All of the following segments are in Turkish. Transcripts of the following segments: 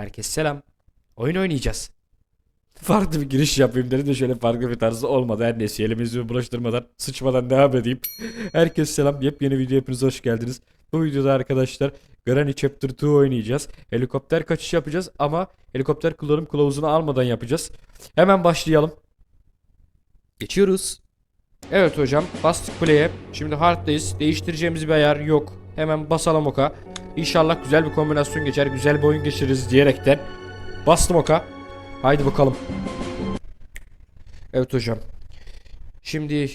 Herkes selam. Oyun oynayacağız. Farklı bir giriş yapayım dedim de şöyle farklı bir tarzı olmadı. Her neyse elimizi bulaştırmadan, sıçmadan devam edeyim. Herkes selam. Yepyeni video hepiniz hoş geldiniz. Bu videoda arkadaşlar Granny Chapter 2 oynayacağız. Helikopter kaçış yapacağız ama helikopter kullanım kılavuzunu almadan yapacağız. Hemen başlayalım. Geçiyoruz. Evet hocam bastık play'e. Şimdi hard'dayız. Değiştireceğimiz bir ayar yok. Hemen basalım oka. İnşallah güzel bir kombinasyon geçer. Güzel bir oyun geçiririz diyerekten. Bastım oka. Haydi bakalım. Evet hocam. Şimdi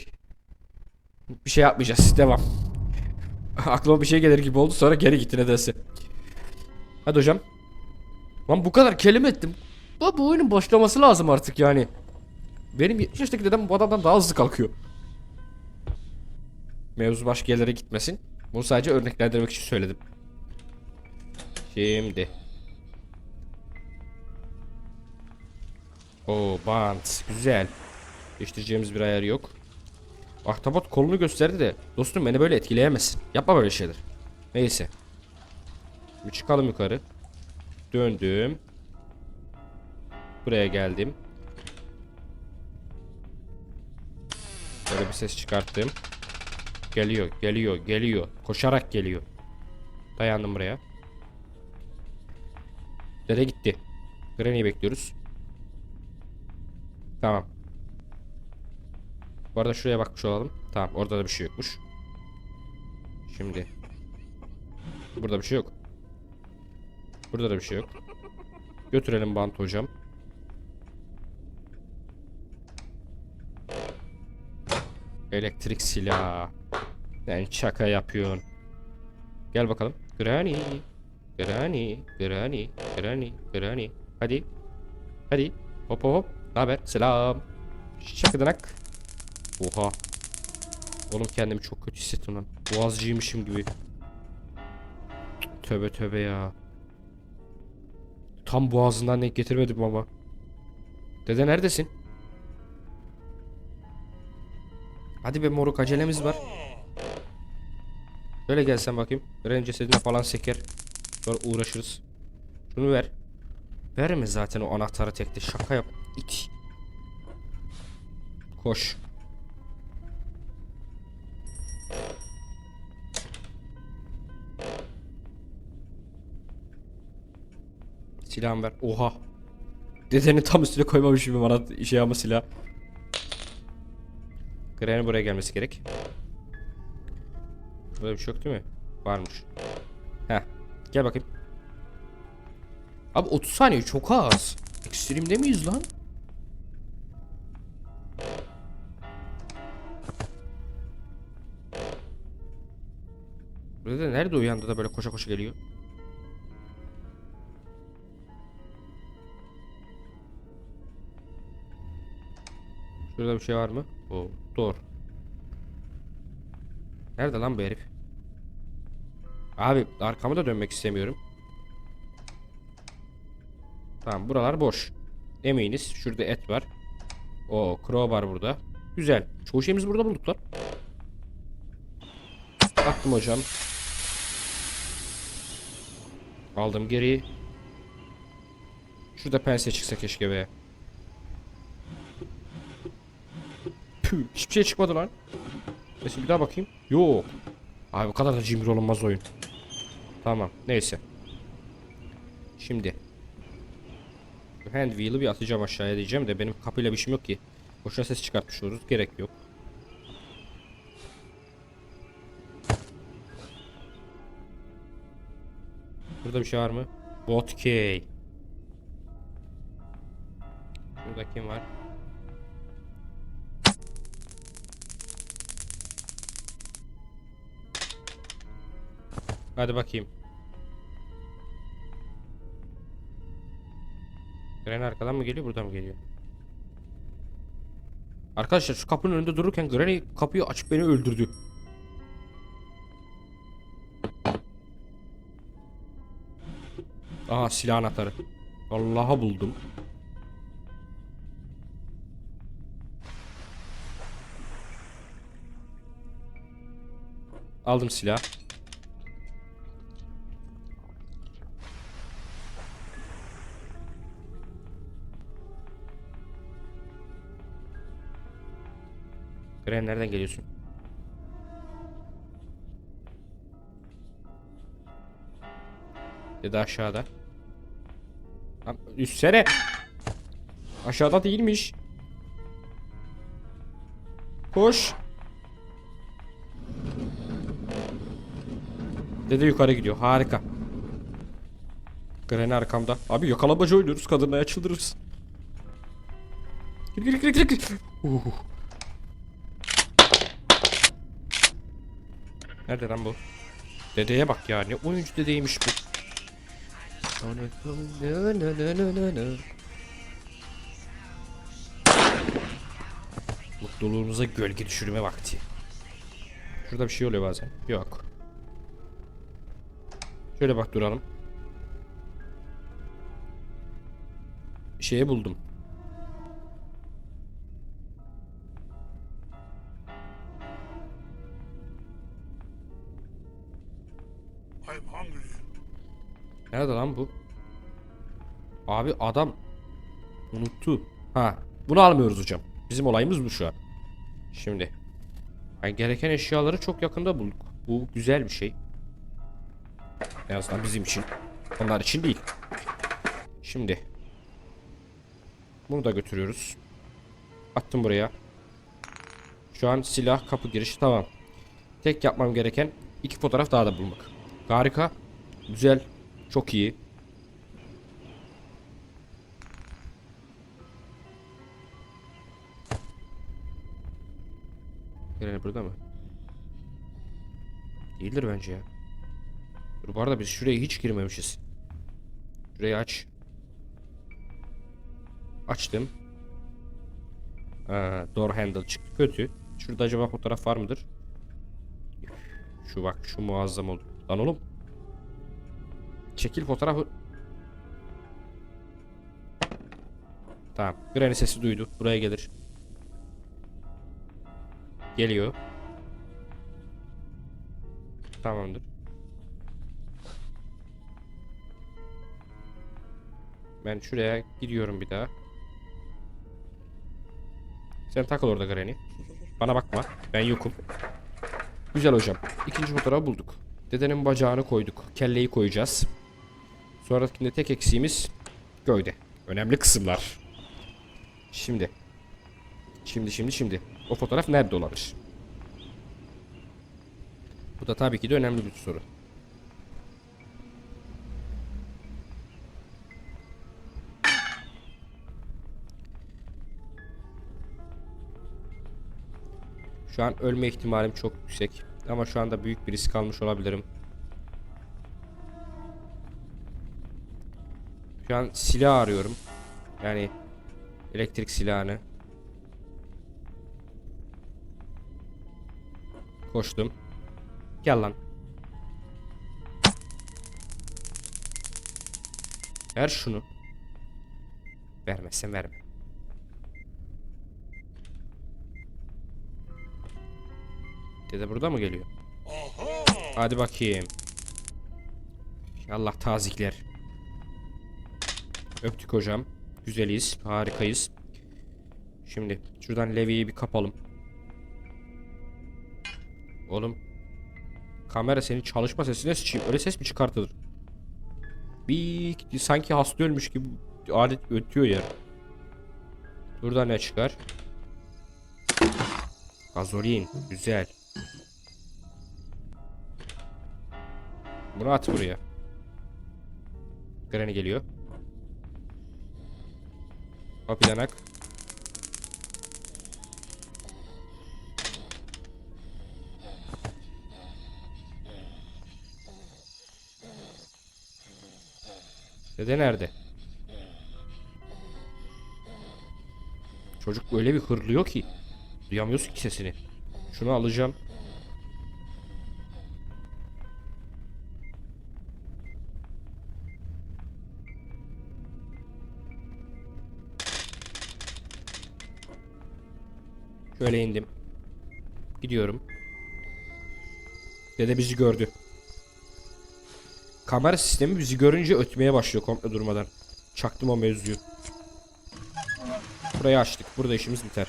bir şey yapmayacağız. Devam. Aklıma bir şey gelir gibi oldu sonra geri gitti nedense. Hadi hocam. Lan bu kadar kelime ettim. Bu, bu oyunun başlaması lazım artık yani. Benim 70 yaşındaki dedem bu adamdan daha hızlı kalkıyor. Mevzu başka yerlere gitmesin. Bunu sadece örneklendirmek için söyledim. Şimdi. O bant. Güzel. Değiştireceğimiz bir ayar yok. Ahtapot kolunu gösterdi de dostum beni böyle etkileyemezsin. Yapma böyle şeyler. Neyse. Bir çıkalım yukarı. Döndüm. Buraya geldim. Böyle bir ses çıkarttım. Geliyor, geliyor, geliyor. Koşarak geliyor. Dayandım buraya. Dede gitti. Granny'i bekliyoruz. Tamam. Bu arada şuraya bakmış olalım. Tamam orada da bir şey yokmuş. Şimdi. Burada bir şey yok. Burada da bir şey yok. Götürelim bant hocam. Elektrik silah. Sen şaka yapıyorsun. Gel bakalım. Granny. Granny. Granny. Granny. Granny. Hadi. Hadi. Hop hop hop. Ne haber? Selam. Şakıdanak. Oha. Oğlum kendimi çok kötü hissettim lan. Boğazcıymışım gibi. Tövbe tövbe ya. Tam boğazından denk getirmedim ama. Dede neredesin? Hadi be moruk acelemiz var. Şöyle gelsen bakayım. Ren cesedine falan seker. Sonra uğraşırız. Şunu ver. Verme zaten o anahtarı tekte. Şaka yap. İt. Koş. Silahımı ver. Oha. Dedenin tam üstüne koymamışım bana şey ama silah. Granny buraya gelmesi gerek. Burada bir şey yok değil mi? Varmış. Gel bakayım. Abi 30 saniye çok az. Ekstremde miyiz lan? Burada da nerede uyandı da böyle koşa koşa geliyor? Şurada bir şey var mı? O, dur. Nerede lan bu herif? Abi arkamı da dönmek istemiyorum. Tamam buralar boş. Eminiz şurada et var. O crowbar burada. Güzel. Çoğu şeyimizi burada bulduk lan. Attım hocam. Aldım geri. Şurada pense çıksa keşke be. Püh, hiçbir şey çıkmadı lan. Neyse bir daha bakayım. Yok. Abi bu kadar da cimri olunmaz oyun. Tamam neyse. Şimdi. Hand wheel'ı bir atacağım aşağıya diyeceğim de benim kapıyla bir işim yok ki. Boşuna ses çıkartmış oluruz. Gerek yok. Burada bir şey var mı? Vodka. Burada kim var? Hadi bakayım. Granny arkadan mı geliyor buradan mı geliyor? Arkadaşlar şu kapının önünde dururken Granny kapıyı açıp beni öldürdü. Aha silah anahtarı. Allah'a buldum. Aldım silah. Gren nereden geliyorsun? Dede aşağıda. Lan üstsene. Aşağıda değilmiş. Koş. Dede yukarı gidiyor. Harika. Gren arkamda. Abi yakalamaca oynuyoruz. Kadınlaya çıldırırız. Gir gir gir. gir. Uh. Nerede lan bu? Dedeye bak ya. Ne oyuncu dedeymiş bu. Mutluluğunuza gölge düşürme vakti. Şurada bir şey oluyor bazen. Yok. Şöyle bak duralım. Şeyi buldum. Nerede lan bu? Abi adam unuttu. Ha, bunu almıyoruz hocam. Bizim olayımız bu şu an. Şimdi. Yani gereken eşyaları çok yakında bulduk. Bu güzel bir şey. En azından bizim için. Onlar için değil. Şimdi. Bunu da götürüyoruz. Attım buraya. Şu an silah kapı girişi tamam. Tek yapmam gereken iki fotoğraf daha da bulmak. Harika. Güzel. Çok iyi. Gelen burada mı? Değildir bence ya. Dur bu arada biz şuraya hiç girmemişiz. Şurayı aç. Açtım. Aa, door handle çıktı. Kötü. Şurada acaba fotoğraf var mıdır? Şu bak şu muazzam oldu. Lan oğlum. Çekil fotoğrafı. Tamam. Granny sesi duydu. Buraya gelir. Geliyor. Tamamdır. Ben şuraya gidiyorum bir daha. Sen takıl orada Granny. Bana bakma. Ben yokum. Güzel hocam. İkinci fotoğrafı bulduk. Dedenin bacağını koyduk. Kelleyi koyacağız. Sonrakinde tek eksiğimiz gövde. Önemli kısımlar. Şimdi. Şimdi şimdi şimdi. O fotoğraf nerede olabilir? Bu da tabii ki de önemli bir soru. Şu an ölme ihtimalim çok yüksek. Ama şu anda büyük bir risk almış olabilirim. Şu an silah arıyorum. Yani elektrik silahını. Koştum. Gel lan. Ver şunu. Vermezsen verme. Dede burada mı geliyor? Hadi bakayım. Allah tazikler. Öptük hocam. Güzeliyiz. Harikayız. Şimdi şuradan Levi'yi bir kapalım. Oğlum. Kamera senin çalışma sesine sıçayım. Öyle ses mi çıkartılır? Bir sanki hasta ölmüş gibi alet ötüyor ya. Burada ne çıkar? Gazolin. Güzel. Bunu at buraya. Granny geliyor. Hop yanak. Dede nerede? Çocuk öyle bir hırlıyor ki. Duyamıyorsun ki sesini. Şunu alacağım. Böyle indim. Gidiyorum. Dede bizi gördü. Kamera sistemi bizi görünce ötmeye başlıyor komple durmadan. Çaktım o mevzuyu. Burayı açtık. Burada işimiz biter.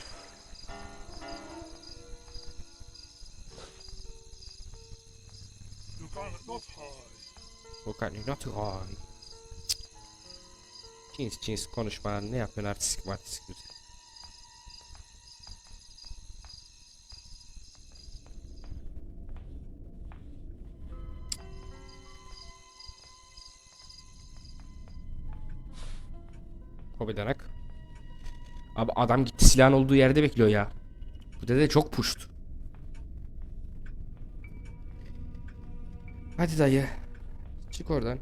Volkan not high. Cins cins konuşma ne yapıyorsun artistik artistik. Kobedanak. Abi adam gitti silahın olduğu yerde bekliyor ya. Bu dede çok puşt. Hadi dayı. Çık oradan.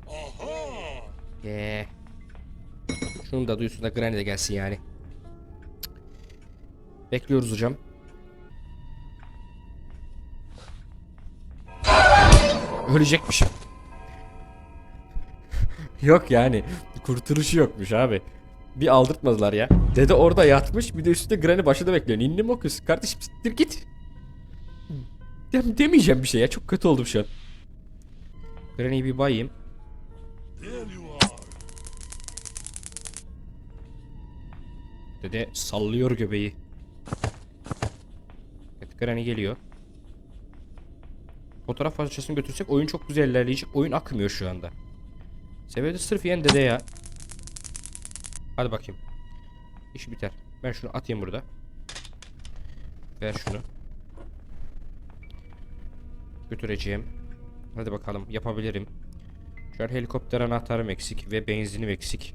Ye. Şunu da duysun da Granny de gelsin yani. Bekliyoruz hocam. Ölecekmişim. yok yani. Kurtuluşu yokmuş abi. Bir aldırtmadılar ya. Dede orada yatmış bir de üstünde Granny başında bekliyor. Mi o kız? Kardeşim siktir git. Dem demeyeceğim bir şey ya. Çok kötü oldum şu an. Granny'yi bir bayayım. Dede sallıyor göbeği. Evet Granny geliyor. Fotoğraf parçasını götürsek oyun çok güzel ilerleyecek. Oyun akmıyor şu anda. Sebebi de sırf yiyen dede ya. Hadi bakayım. İş biter. Ben şunu atayım burada. Ver şunu. Götüreceğim. Hadi bakalım yapabilirim. Şu an helikopter anahtarım eksik ve benzinim eksik.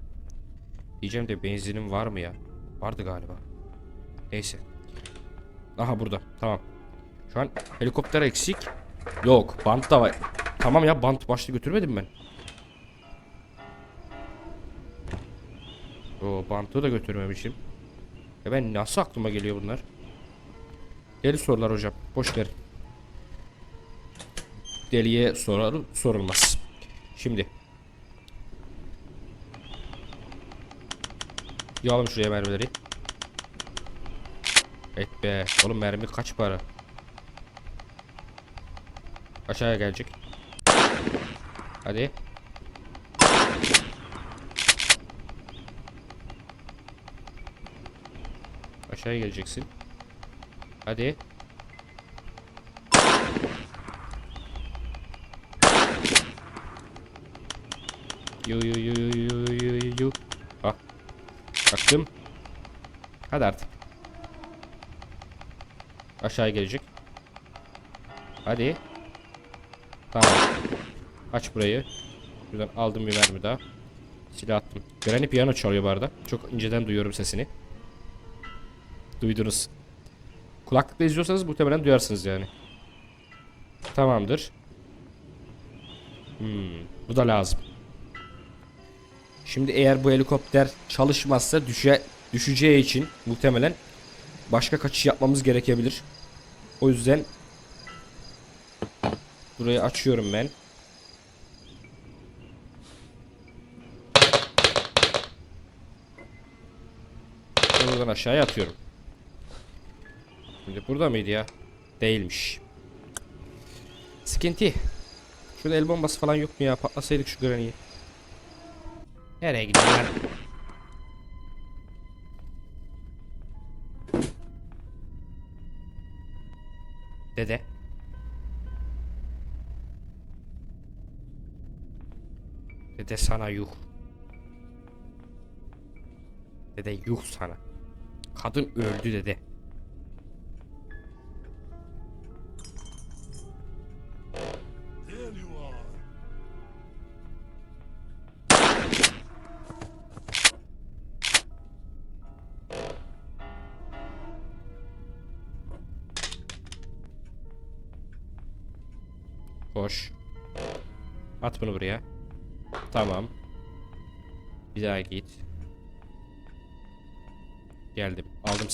Diyeceğim de benzinim var mı ya? Vardı galiba. Neyse. Aha burada. Tamam. Şu an helikopter eksik. Yok. Bant da var. Tamam ya bant başta götürmedim ben. O bantı da götürmemişim. Ya ben nasıl aklıma geliyor bunlar? Deli sorular hocam. Boş ver. Deliye sorar sorulmaz. Şimdi. Yalım şuraya mermileri. Et be. Oğlum mermi kaç para? Aşağıya gelecek. Hadi. Aşağıya geleceksin. Hadi. Yu yu yu yu yu yu yu. Ah. Baktım. Hadi artık. Aşağıya gelecek. Hadi. Tamam. Aç burayı. Buradan aldım bir mermi daha. Silah attım. Granny piyano çalıyor bu arada. Çok inceden duyuyorum sesini. Duydunuz. Kulaklıkla izliyorsanız muhtemelen duyarsınız yani. Tamamdır. Hmm, bu da lazım. Şimdi eğer bu helikopter çalışmazsa düşe, düşeceği için muhtemelen başka kaçış yapmamız gerekebilir. O yüzden burayı açıyorum ben. Buradan aşağıya atıyorum. Şimdi burada mıydı ya? Değilmiş. Sıkıntı. Şurada el bombası falan yok mu ya? Patlasaydık şu Granny'yi. Nereye gidiyorsun lan? Dede. Dede sana yuh. Dede yuh sana. Kadın öldü dede.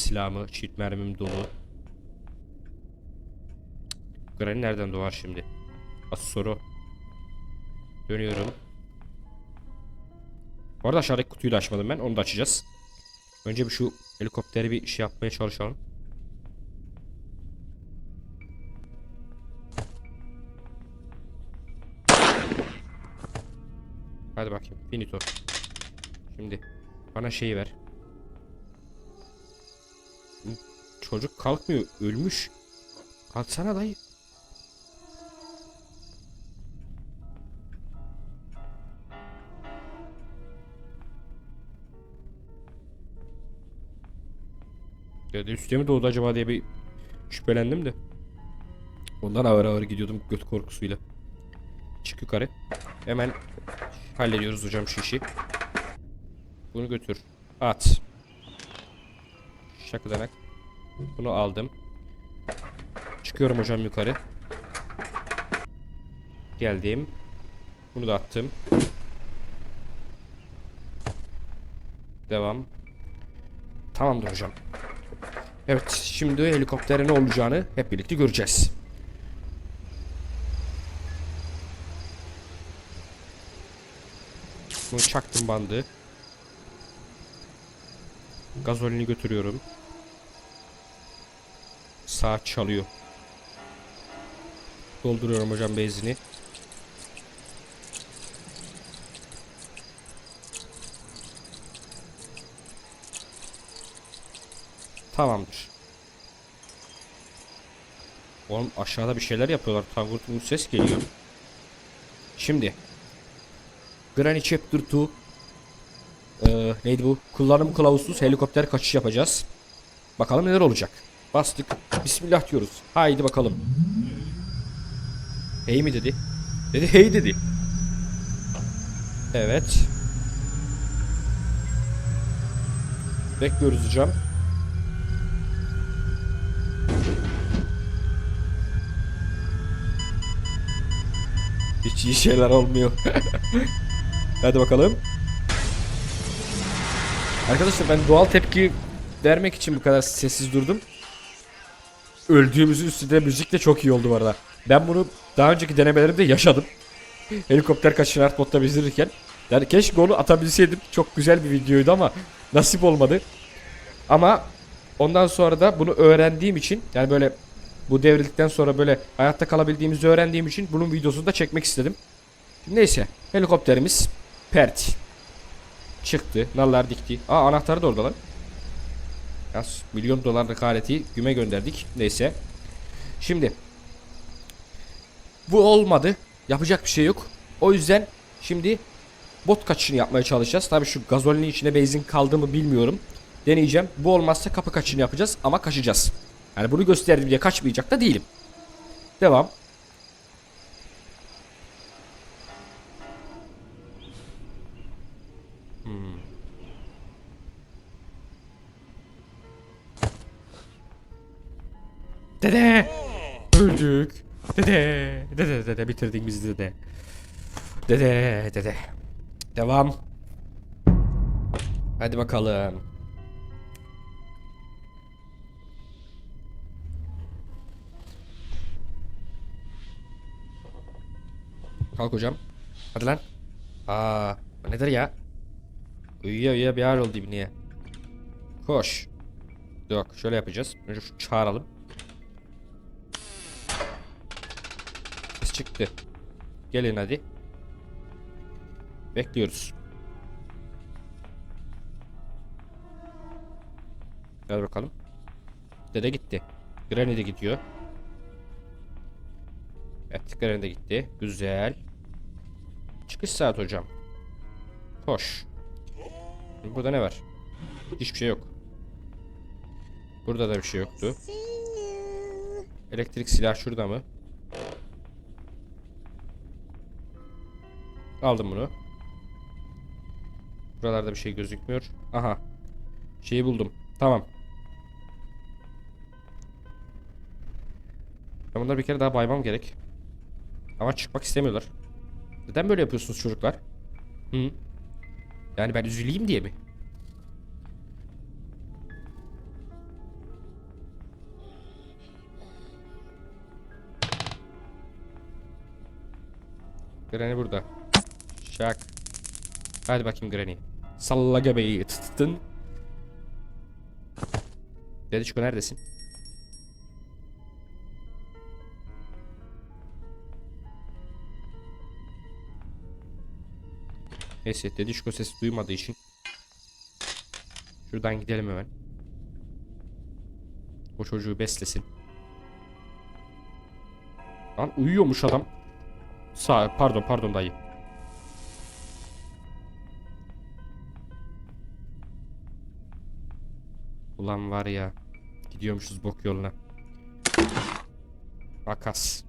Silahımı. Çift mermim dolu. Granny nereden doğar şimdi? Asıl soru. Dönüyorum. Bu arada aşağıdaki kutuyu da açmadım ben. Onu da açacağız. Önce bir şu helikopteri bir şey yapmaya çalışalım. Hadi bakayım. Finito. Şimdi bana şeyi ver. Çocuk kalkmıyor. Ölmüş. Kalksana dayı. Ya da üstüne mi doğdu acaba diye bir şüphelendim de. Ondan ağır ağır gidiyordum göt korkusuyla. Çık yukarı. Hemen hallediyoruz hocam şu. Bunu götür. At. Şakıdanak. Bunu aldım. Çıkıyorum hocam yukarı. Geldim. Bunu da attım. Devam. Tamamdır hocam. Evet, şimdi helikopterin ne olacağını hep birlikte göreceğiz. Bunu çaktım bandı. Gazolini götürüyorum. Saat çalıyor. Dolduruyorum hocam benzini. Tamamdır. Oğlum aşağıda bir şeyler yapıyorlar. Tangur tungur ses geliyor. Şimdi. Granny Chapter 2 ee, neydi bu? Kullanım kılavuzsuz helikopter kaçış yapacağız. Bakalım neler olacak. Bastık. Bismillah diyoruz. Haydi bakalım. Hey mi dedi? Dedi hey dedi. Evet. Bekliyoruz hocam. Hiç iyi şeyler olmuyor. Hadi bakalım. Arkadaşlar ben doğal tepki vermek için bu kadar sessiz durdum. Öldüğümüzün üstünde müzik de çok iyi oldu bu arada. Ben bunu daha önceki denemelerimde yaşadım. Helikopter kaçışını Artbot'ta bizdirirken. Yani keşke onu atabilseydim. Çok güzel bir videoydu ama nasip olmadı. Ama ondan sonra da bunu öğrendiğim için yani böyle bu devrildikten sonra böyle hayatta kalabildiğimizi öğrendiğim için bunun videosunu da çekmek istedim. Neyse helikopterimiz pert. Çıktı. Nallar dikti. Aa anahtarı da orada lan. Yaz milyon dolarlık aleti güme gönderdik. Neyse. Şimdi. Bu olmadı. Yapacak bir şey yok. O yüzden şimdi bot kaçışını yapmaya çalışacağız. Tabii şu gazolinin içine benzin kaldı mı bilmiyorum. Deneyeceğim. Bu olmazsa kapı kaçışını yapacağız ama kaçacağız. Yani bunu gösterdim diye kaçmayacak da değilim. Devam. Dede dede. Devam. Hadi bakalım. Kalk hocam. Hadi lan. Aa, bu nedir ya? Uyuya uyuya bir hal oldu ibniye. Koş. Yok, şöyle yapacağız. Önce şu çağıralım. Ses çıktı. Gelin hadi. Bekliyoruz. Gel bakalım. Dede gitti. Granny de gidiyor. Evet, Granny de gitti. Güzel. Çıkış saat hocam. Koş. Burada ne var? Hiçbir şey yok. Burada da bir şey yoktu. Elektrik silah şurada mı? Aldım bunu. Buralarda bir şey gözükmüyor. Aha. Şeyi buldum. Tamam. Ben bunları bir kere daha baymam gerek. Ama çıkmak istemiyorlar. Neden böyle yapıyorsunuz çocuklar? Hı? Yani ben üzüleyim diye mi? Granny burada. Şak. Hadi bakayım Granny. Salla göbeği. Tıtıtın. Dedişko neredesin? Neyse Dedişko sesi duymadığı için Şuradan gidelim hemen O çocuğu beslesin Lan uyuyormuş adam Sağ pardon pardon dayı Ulan var ya Gidiyormuşuz bok yoluna. Makas.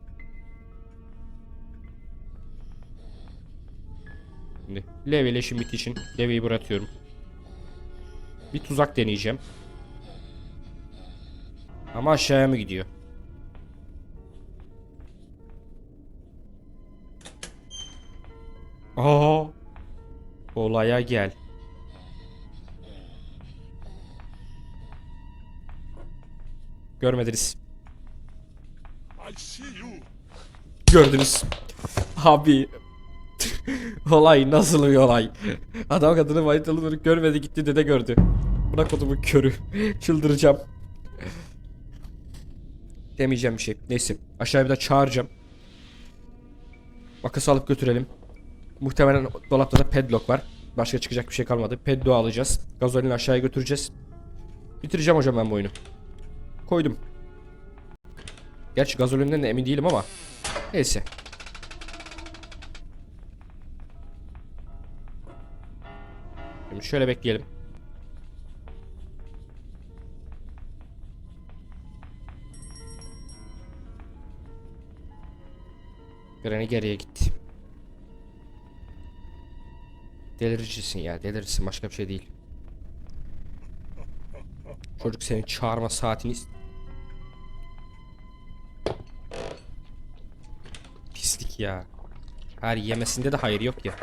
Şimdi Lev ile işim bittiği için Levi'yi bırakıyorum. Bir tuzak deneyeceğim. Ama aşağıya mı gidiyor? Aa! Olaya gel. Görmediniz. Gördünüz. Abi. olay nasıl bir olay? Adam kadını White Alınır'ı görmedi gitti dede gördü. Bırak kodumun körü. Çıldıracağım. Demeyeceğim bir şey. Neyse. Aşağıya bir de çağıracağım. Makas alıp götürelim. Muhtemelen dolapta da padlock var. Başka çıkacak bir şey kalmadı. Padlock alacağız. Gazolini aşağıya götüreceğiz. Bitireceğim hocam ben bu oyunu. Koydum. Gerçi gazolinden de emin değilim ama. Neyse. Şimdi şöyle bekleyelim. Granny geriye gitti. Deliricisin ya delirirsin başka bir şey değil. Çocuk senin çağırma saatini ya. Her yemesinde de hayır yok ya.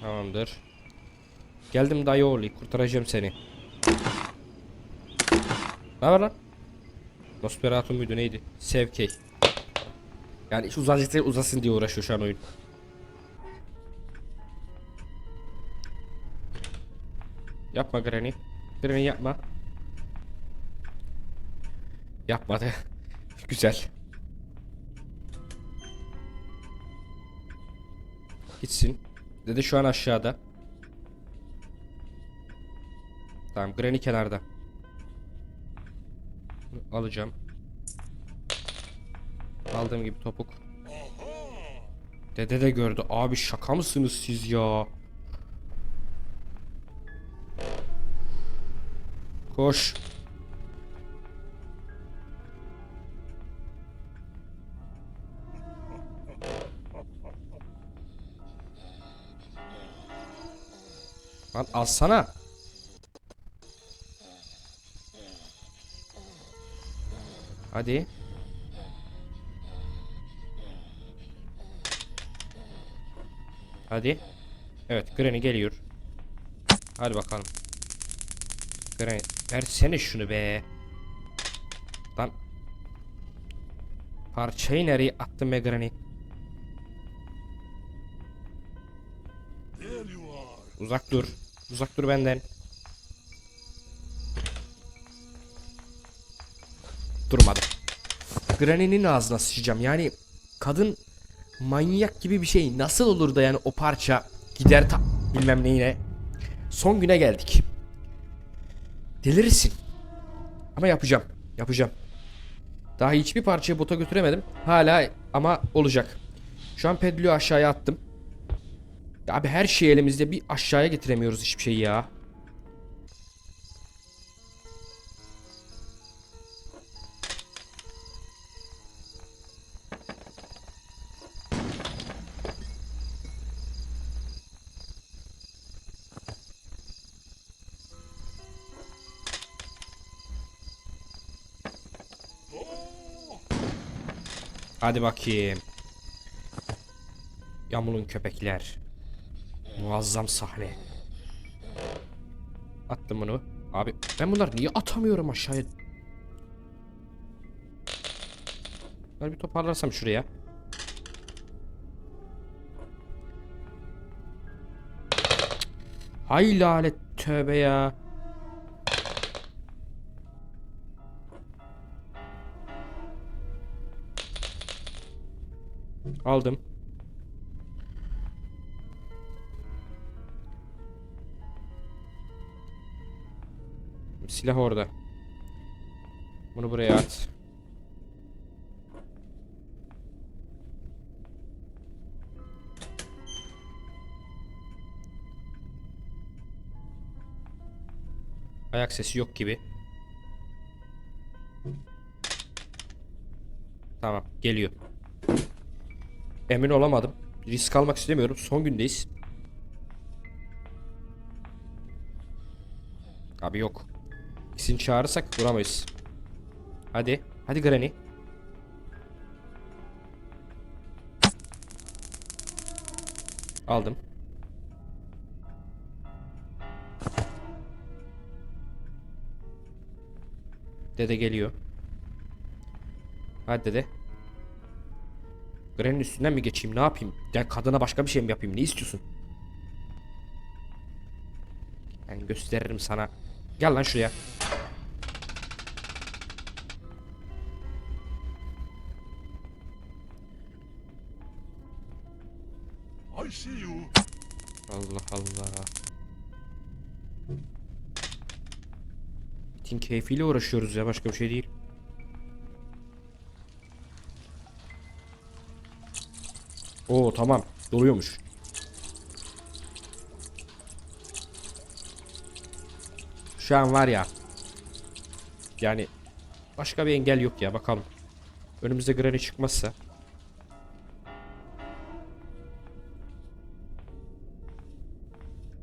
Tamamdır. Geldim dayı oğlu kurtaracağım seni. Ne var lan? Nosferatu muydu neydi? Sevkey. Yani iş uzasın, uzasın diye uğraşıyor şu an oyun. Yapma Granny. Granny yapma. Yapmadı. Güzel. Gitsin. Dede şu an aşağıda. Tamam Granny kenarda. Bunu alacağım. Aldığım gibi topuk. Dede de gördü. Abi şaka mısınız siz ya? Koş. Lan alsana. Hadi. Hadi. Evet Granny geliyor. Hadi bakalım. Granny versene şunu be. Lan. Parçayı nereye attın be Granny? Uzak dur. Uzak dur benden. Durmadı. Granny'nin ağzına sıçacağım. Yani kadın manyak gibi bir şey. Nasıl olur da yani o parça gider ta bilmem neyine. Son güne geldik. Delirirsin. Ama yapacağım. Yapacağım. Daha hiçbir parçayı bota götüremedim. Hala ama olacak. Şu an pedlüğü aşağıya attım. Ya Abi her şeyi elimizde bir aşağıya getiremiyoruz hiçbir şeyi ya. Hadi bakayım. Yamulun köpekler. Muazzam sahne. Attım bunu. Abi ben bunları niye atamıyorum aşağıya? Ben bir toparlarsam şuraya. Hay lanet tövbe ya. Aldım. Silah orada. Bunu buraya at. Ayak sesi yok gibi. Tamam geliyor. Emin olamadım. Risk almak istemiyorum. Son gündeyiz. Abi yok. İkisini çağırırsak duramayız. Hadi. Hadi Granny. Aldım. Dede geliyor. Hadi dede. Granny'nin üstünden mi geçeyim? Ne yapayım? Ya kadına başka bir şey mi yapayım? Ne istiyorsun? Ben gösteririm sana. Gel lan şuraya. I see you. Allah Allah. Bitin keyfiyle uğraşıyoruz ya başka bir şey değil. Oo tamam doluyormuş. Şu an var ya. Yani başka bir engel yok ya bakalım. Önümüzde Granny çıkmazsa.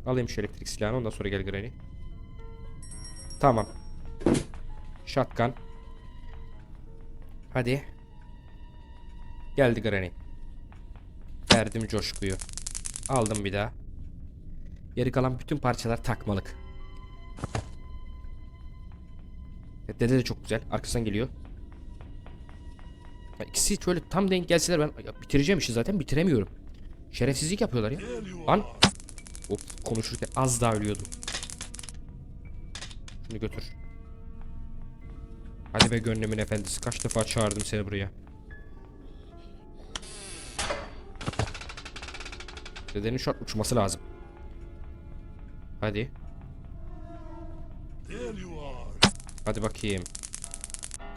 Alayım şu elektrik silahını ondan sonra gel Granny. Tamam. Shotgun. Hadi. Geldi Granny. Verdim coşkuyu. Aldım bir daha. Geri kalan bütün parçalar takmalık. Evet, dede de çok güzel. Arkasından geliyor. Ya ikisi şöyle tam denk gelseler ben ya bitireceğim işi zaten bitiremiyorum. Şerefsizlik yapıyorlar ya. Are. Of konuşurken az daha ölüyordum. Şunu götür. Hadi be gönlümün efendisi. Kaç defa çağırdım seni buraya. Dedenin şu an uçması lazım. Hadi. Hadi bakayım.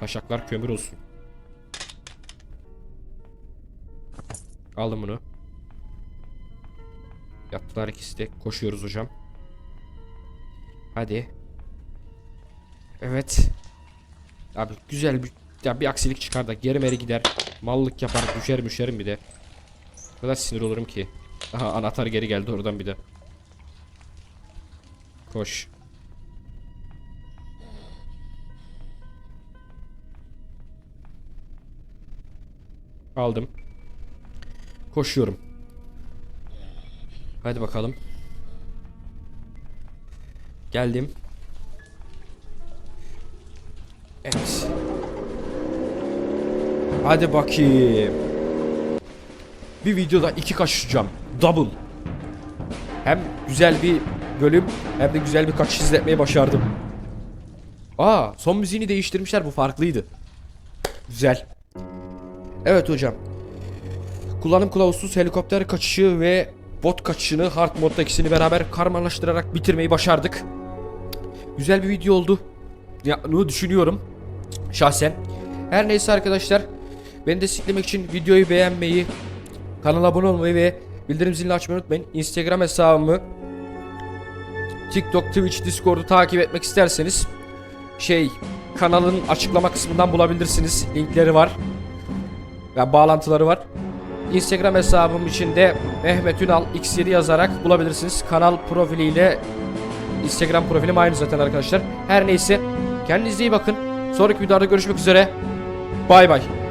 Taşaklar kömür olsun. Aldım bunu. Yattılar ikisi de. Koşuyoruz hocam. Hadi. Evet. Abi güzel bir ya bir aksilik çıkar da geri meri gider. Mallık yapar düşer müşerim bir de. O kadar sinir olurum ki. Aha anahtar geri geldi oradan bir de. Koş. Aldım. Koşuyorum. Hadi bakalım. Geldim. Evet. Hadi bakayım. Bir videoda iki kaçacağım. Double. Hem güzel bir bölüm hem de güzel bir kaçış izletmeyi başardım. Aa, son müziğini değiştirmişler bu farklıydı. Güzel. Evet hocam. Kullanım kılavuzsuz helikopter kaçışı ve bot kaçışını hard modda ikisini beraber karmalaştırarak bitirmeyi başardık. Güzel bir video oldu. Ya, bunu düşünüyorum. Şahsen. Her neyse arkadaşlar. Beni desteklemek için videoyu beğenmeyi, kanala abone olmayı ve bildirim zilini açmayı unutmayın. Instagram hesabımı, TikTok, Twitch, Discord'u takip etmek isterseniz şey kanalın açıklama kısmından bulabilirsiniz. Linkleri var. Ya bağlantıları var. Instagram hesabım içinde Mehmet Ünal X7 yazarak bulabilirsiniz. Kanal profiliyle Instagram profilim aynı zaten arkadaşlar. Her neyse kendinize iyi bakın. Sonraki videoda görüşmek üzere. Bay bay.